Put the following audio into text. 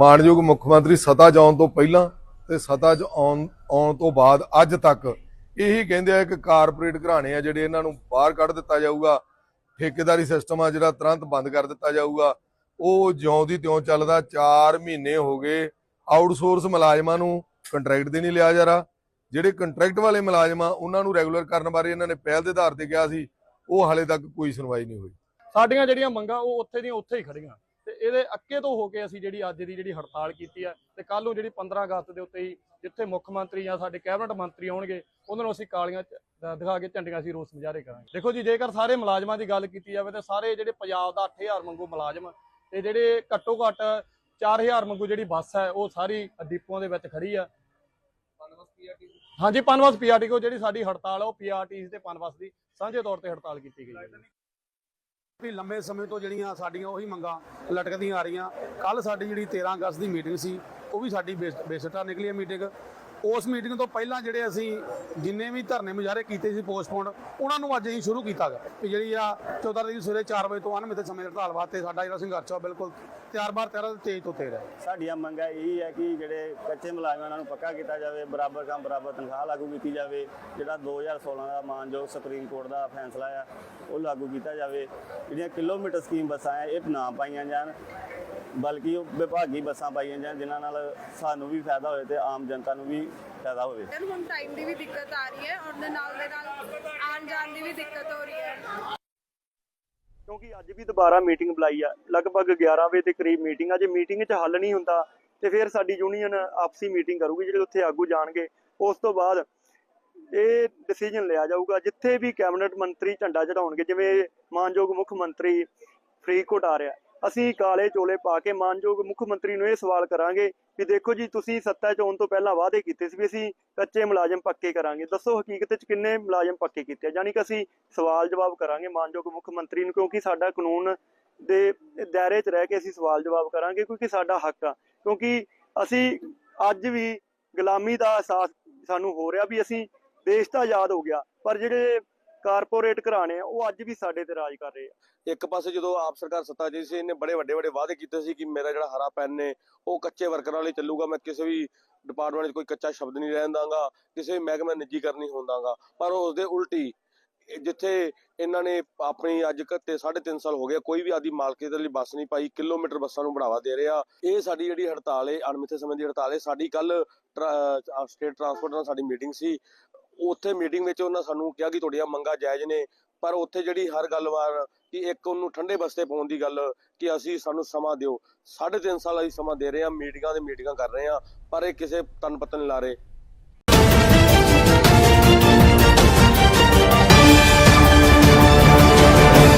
ਮਾਨਯੋਗ ਮੁੱਖ ਮੰਤਰੀ ਸਤਾ 'ਚ ਆਉਣ ਤੋਂ ਪਹਿਲਾਂ ਤੇ ਸਤਾ 'ਚ ਆਉਣ ਆਉਣ ਤੋਂ ਬਾਅਦ ਅੱਜ ਤੱਕ ਇਹੀ ਕਹਿੰਦੇ ਆ ਕਿ ਕਾਰਪੋਰੇਟ ਘਰਾਣੇ ਆ ਜਿਹੜੇ ਇਹਨਾਂ ਨੂੰ ਬਾਹਰ ਕੱਢ ਦਿੱਤਾ ਜਾਊਗਾ, ਠੇਕੇਦਾਰੀ ਸਿਸਟਮ ਆ ਜਿਹੜਾ ਤੁਰੰਤ ਬੰਦ ਕਰ ਦਿੱਤਾ ਜਾਊਗਾ। ਉਹ ਜਿਉਂ ਦੀ ਤਿਉਂ ਚੱਲਦਾ 4 ਮਹੀਨੇ ਹੋ ਗਏ ਆਊਟਸੋਰਸ ਮੁਲਾਜ਼ਮਾਂ ਨੂੰ ਕੰਟਰੈਕਟ ਦੇ ਨਹੀਂ ਲਿਆ ਜਾ ਰਿਹਾ। ਜਿਹੜੇ ਕੰਟਰੈਕਟ ਵਾਲੇ ਮੁਲਾਜ਼ਮ ਆ, ਉਹਨਾਂ ਨੂੰ ਰੈਗੂਲਰ ਕਰਨ ਬਾਰੇ ਇਹਨਾਂ ਨੇ ਪਹਿਲ ਦੇ ਆਧਾਰ ਤੇ ਕਿਹਾ ਸੀ, ਉਹ ਹਾਲੇ ਤੱਕ ਕੋਈ ਸੁਣਵਾਈ ਨਹੀਂ ਹੋਈ। ਸਾਡੀਆਂ ਜਿਹੜੀਆਂ ਮੰਗਾਂ, ਉਹ ਉੱਥੇ ਦੀਆਂ ਉੱਥੇ ਹੀ ਖੜੀਆਂ ਇਹਦੇ ਅੱਕੇ ਤੋਂ ਹੋ ਕੇ ਅਸੀਂ ਜਿਹੜੀ ਅੱਜ ਦੀ ਜਿਹੜੀ ਹੜਤਾਲ ਕੀਤੀ ਹੈ ਤੇ ਕੱਲ ਨੂੰ ਜਿਹੜੀ 15 ਅਗਸਤ ਦੇ ਉੱਤੇ ਹੀ ਜਿੱਥੇ ਮੁੱਖ ਮੰਤਰੀ ਜਾਂ ਸਾਡੇ ਕੈਬਨਿਟ ਮੰਤਰੀ ਆਉਣਗੇ, ਉਹਨਾਂ ਨੂੰ ਅਸੀਂ ਕਾਲੀਆਂ ਦਿਖਾ ਕੇ ਝੰਡੀਆਂ ਅਸੀਂ ਰੋਸ ਮੁਜ਼ਾਹਰੇ ਕਰਾਂਗੇ। ਦੇਖੋ ਜੀ, ਜੇਕਰ ਸਾਰੇ ਮੁਲਾਜ਼ਮਾਂ ਦੀ ਗੱਲ ਕੀਤੀ ਜਾਵੇ ਤਾਂ ਸਾਰੇ ਜਿਹੜੇ ਪੰਜਾਬ ਦਾ 8000 ਮੰਗੂ ਮੁਲਾਜ਼ਮ ਤੇ ਜਿਹੜੇ ਘੱਟੋ ਘੱਟ 4000 ਮੰਗੂ ਜਿਹੜੀ ਬੱਸ ਹੈ, ਉਹ ਸਾਰੀ ਡਿਪੂਆਂ ਦੇ ਵਿੱਚ ਖੜੀ ਆ। ਹਾਂਜੀ ਪਨਵਸ ਪੀਆਰਟੀ ਕੋ ਜਿਹੜੀ ਸਾਡੀ ਹੜਤਾਲ ਆ, ਉਹ ਪੀਆਰਟੀ ਤੇ ਪਨਵਸ ਦੀ ਸਾਂਝੇ ਤੌਰ ਤੇ ਹੜਤਾਲ ਕੀਤੀ ਗਈ ਹੈ। ਵੀ ਲੰਬੇ ਸਮੇਂ ਤੋਂ ਜਿਹੜੀਆਂ ਸਾਡੀਆਂ ਉਹੀ ਮੰਗਾਂ ਲਟਕਦੀਆਂ ਆ ਰਹੀਆਂ। ਕੱਲ ਸਾਡੀ ਜਿਹੜੀ 13 ਅਗਸਤ ਦੀ ਮੀਟਿੰਗ ਸੀ, ਉਹ ਵੀ ਸਾਡੀ ਬੇਸ- ਬੇਸਿੱਟਾ ਨਿਕਲੀ ਹੈ ਮੀਟਿੰਗ ਉਸ ਮੀਟਿੰਗ ਤੋਂ ਪਹਿਲਾਂ ਜਿਹੜੇ ਅਸੀਂ ਜਿੰਨੇ ਵੀ ਧਰਨੇ ਮੁਜ਼ਾਹਰੇ ਕੀਤੇ ਸੀ ਪੋਸਟਪੋਨ, ਉਹਨਾਂ ਨੂੰ ਅੱਜ ਅਸੀਂ ਸ਼ੁਰੂ ਕੀਤਾ ਗਾ। ਵੀ ਜਿਹੜੀ ਆ 14 ਤਰੀਕ ਨੂੰ ਸਵੇਰੇ 4 ਵਜੇ ਤੋਂ ਅਨਮਿਤ ਸਮੇਂ ਦੀ ਹੜਤਾਲ ਵਾਸਤੇ ਸਾਡਾ ਜਿਹੜਾ ਸੰਘਰਸ਼ ਆ ਉਹ ਬਿਲਕੁਲ ਤਿਆਰ ਬਾਰ ਤਿਆਰ ਤੇਜ਼ ਤੋਂ ਤੇਜ਼ ਹੈ ਸਾਡੀਆਂ ਮੰਗਾਂ ਇਹ ਹੈ ਕਿ ਜਿਹੜੇ ਕੱਚੇ ਮੁਲਾਜ਼ਮਾਂ ਨੂੰ ਪੱਕਾ ਕੀਤਾ ਜਾਵੇ, ਬਰਾਬਰ ਕੰਮ, ਬਰਾਬਰ ਤਨਖਾਹ ਲਾਗੂ ਕੀਤੀ ਜਾਵੇ, ਜਿਹੜਾ 2016 ਦਾ ਮਾਨਯੋਗ ਸੁਪਰੀਮ ਕੋਰਟ ਦਾ ਫੈਸਲਾ ਆ, ਉਹ ਲਾਗੂ ਕੀਤਾ ਜਾਵੇ। ਜਿਹੜੀਆਂ ਕਿਲੋਮੀਟਰ ਸਕੀਮ ਬੱਸਾਂ ਆ, ਇਹ ਨਾ ਪਾਈਆਂ ਜਾਣ। ਬਲਕਿ ਉਹ ਵਿਭਾਗੀ ਬੱਸਾਂ ਪਾਈਆਂ ਜਾਣ ਜਿਨ੍ਹਾਂ ਨਾਲ ਸਾਨੂੰ ਵੀ ਫਾਇਦਾ ਹੋਵੇ ਤੇ ਆਮ ਜਨਤਾ ਨੂੰ ਵੀ ਫਾਇਦਾ ਹੋਵੇ। ਫਿਰ ਹੁਣ ਟਾਈਮ ਦੀ ਵੀ ਦਿੱਕਤ ਆ ਰਹੀ ਹੈ ਔਰ ਦੇ ਨਾਲ ਦੇ ਨਾਲ ਆਉਣ ਜਾਣ ਦੀ ਵੀ ਦਿੱਕਤ ਹੋ ਰਹੀ ਹੈ। ਕਿਉਂਕਿ ਅੱਜ ਵੀ ਦੁਬਾਰਾ ਮੀਟਿੰਗ ਬੁਲਾਈ ਆ। ਲਗਭਗ 11 ਵਜੇ ਦੇ ਕਰੀਬ ਮੀਟਿੰਗ ਆ। ਜੇ ਮੀਟਿੰਗ 'ਚ ਹੱਲ ਨਹੀਂ ਹੁੰਦਾ ਤੇ ਫਿਰ ਸਾਡੀ ਯੂਨੀਅਨ ਆਪਸੀ ਮੀਟਿੰਗ ਕਰੂਗੀ ਜਿਹੜੇ ਉੱਥੇ ਆਗੂ ਜਾਣਗੇ। ਉਸ ਤੋਂ ਬਾਅਦ ਇਹ ਡਿਸੀਜਨ ਲਿਆ ਜਾਊਗਾ। ਜਿੱਥੇ ਵੀ ਕੈਬਨਿਟ ਮੰਤਰੀ ਝੰਡਾ ਚੜਾਉਣਗੇ ਜਿਵੇਂ ਮਾਨਯੋਗ ਮੁੱਖ ਮੰਤਰੀ ਫਰੀਦਕੋਟ ਆ ਰਿਹਾ ਅਸੀਂ ਕਾਲੇ ਚੋਲੇ ਪਾ ਕੇ ਮਾਨਯੋਗ ਮੁੱਖ ਮੰਤਰੀ ਨੂੰ ਇਹ ਸਵਾਲ ਕਰਾਂਗੇ ਵੀ ਦੇਖੋ ਜੀ, ਤੁਸੀਂ ਸੱਤਾ 'ਚ ਆਉਣ ਤੋਂ ਪਹਿਲਾਂ ਵਾਅਦੇ ਕੀਤੇ ਸੀ ਵੀ ਅਸੀਂ ਕੱਚੇ ਮੁਲਾਜ਼ਮ ਪੱਕੇ ਕਰਾਂਗੇ ਦੱਸੋ ਹਕੀਕਤ 'ਚ ਕਿੰਨੇ ਮੁਲਾਜ਼ਮ ਪੱਕੇ ਕੀਤੇ ਆ? ਯਾਨੀ ਕਿ ਅਸੀਂ ਸਵਾਲ ਜਵਾਬ ਕਰਾਂਗੇ ਮਾਨਯੋਗ ਮੁੱਖ ਮੰਤਰੀ ਨੂੰ, ਕਿਉਂਕਿ ਸਾਡਾ ਕਾਨੂੰਨ ਦੇ ਦਾਇਰੇ 'ਚ ਰਹਿ ਕੇ ਅਸੀਂ ਸਵਾਲ ਜਵਾਬ ਕਰਾਂਗੇ, ਕਿਉਂਕਿ ਸਾਡਾ ਹੱਕ ਆ ਕਿਉਂਕਿ ਅਸੀਂ ਅੱਜ ਵੀ ਗੁਲਾਮੀ ਦਾ ਅਹਿਸਾਸ ਸਾਨੂੰ ਹੋ ਰਿਹਾ ਵੀ ਅਸੀਂ ਦੇਸ਼ ਤਾਂ ਆਜ਼ਾਦ ਹੋ ਗਿਆ, ਪਰ ਜਿਹੜੇ ਕਾਰਪੋਰੇਟ ਘਰਾਣੇ ਆ, ਉਹ ਅੱਜ ਵੀ ਸਾਡੇ ਤੇ ਰਾਜ ਕਰ ਰਹੇ ਆ। ਇੱਕ ਪਾਸੇ ਜਦੋਂ ਆਪ ਸਰਕਾਰ ਸੱਤਾ 'ਚ ਸੀ, ਇਹਨੇ ਬੜੇ ਵੱਡੇ ਵੱਡੇ ਵਾਅਦੇ ਕੀਤੇ ਸੀ ਕਿ ਮੇਰਾ ਜਿਹੜਾ ਹਰਾ ਪੈਨ ਨੇ, ਉਹ ਕੱਚੇ ਵਰਕਰਾਂ ਲਈ ਚੱਲੂਗਾ, ਮੈਂ ਕਿਸੇ ਵੀ ਡਿਪਾਰਟਮੈਂਟ 'ਚ ਕੋਈ ਕੱਚਾ ਸ਼ਬਦ ਨਹੀਂ ਰਹਿਣ ਦਾਂਗਾ, ਕਿਸੇ ਵੀ ਮਹਿਕਮੇ ਨਿੱਜੀਕਰਨ ਨਹੀਂ ਹੁੰਦਾਗਾ ਪਰ ਉਸ ਦੇ ਉਲਟੀ, ਇਹ ਜਿੱਥੇ ਇਹਨਾਂ ਨੇ ਆਪਣੀ ਅੱਜ ਕੱਤੇ 3.5 ਸਾਲ ਹੋ ਗਿਆ ਕੋਈ ਵੀ ਆਦੀ ਮਾਲਕੀਅਤ ਲਈ ਬੱਸ ਨਹੀਂ ਪਾਈ, ਕਿਲੋਮੀਟਰ ਬੱਸਾਂ ਨੂੰ ਬੜਾਵਾ ਦੇ ਰਿਹਾ ਇਹ ਸਾਡੀ ਜਿਹੜੀ ਹੜਤਾਲ ਹੈ, ਅਣਮਿੱਥੇ ਸਮੇਂ ਦੀ ਹੜਤਾਲ ਹੈ, ਸਾਡੀ ਕੱਲ ਸਟੇਟ ਟਰਾਂਸਪੋਰਟ ਨਾਲ ਸਾਡੀ ਮੀਟਿੰਗ ਸੀ। ਉੱਥੇ ਮੀਟਿੰਗ ਵਿੱਚ ਉਹਨਾਂ ਸਾਨੂੰ ਕਿਹਾ ਕਿ ਤੁਹਾਡੀਆਂ ਮੰਗਾਂ ਜਾਇਜ਼ ਨੇ, ਪਰ ਉੱਥੇ ਜਿਹੜੀ ਹਰ ਗੱਲਬਾਤ ਕਿ ਇੱਕ ਉਹਨੂੰ ਠੰਡੇ ਬਸਤੇ ਪਾਉਣ ਦੀ ਗੱਲ ਕਿ ਅਸੀਂ ਸਾਨੂੰ ਸਮਾਂ ਦਿਓ। 3.5 ਸਾਲ ਅਸੀਂ ਸਮਾਂ ਦੇ ਰਹੇ ਹਾਂ ਮੀਟਿੰਗਾਂ ਦੇ ਮੀਟਿੰਗਾਂ ਕਰ ਰਹੇ ਹਾਂ, ਪਰ ਇਹ ਕਿਸੇ ਤਨ ਪਤਨ ਨਹੀਂ ਲਾ ਰਹੇ।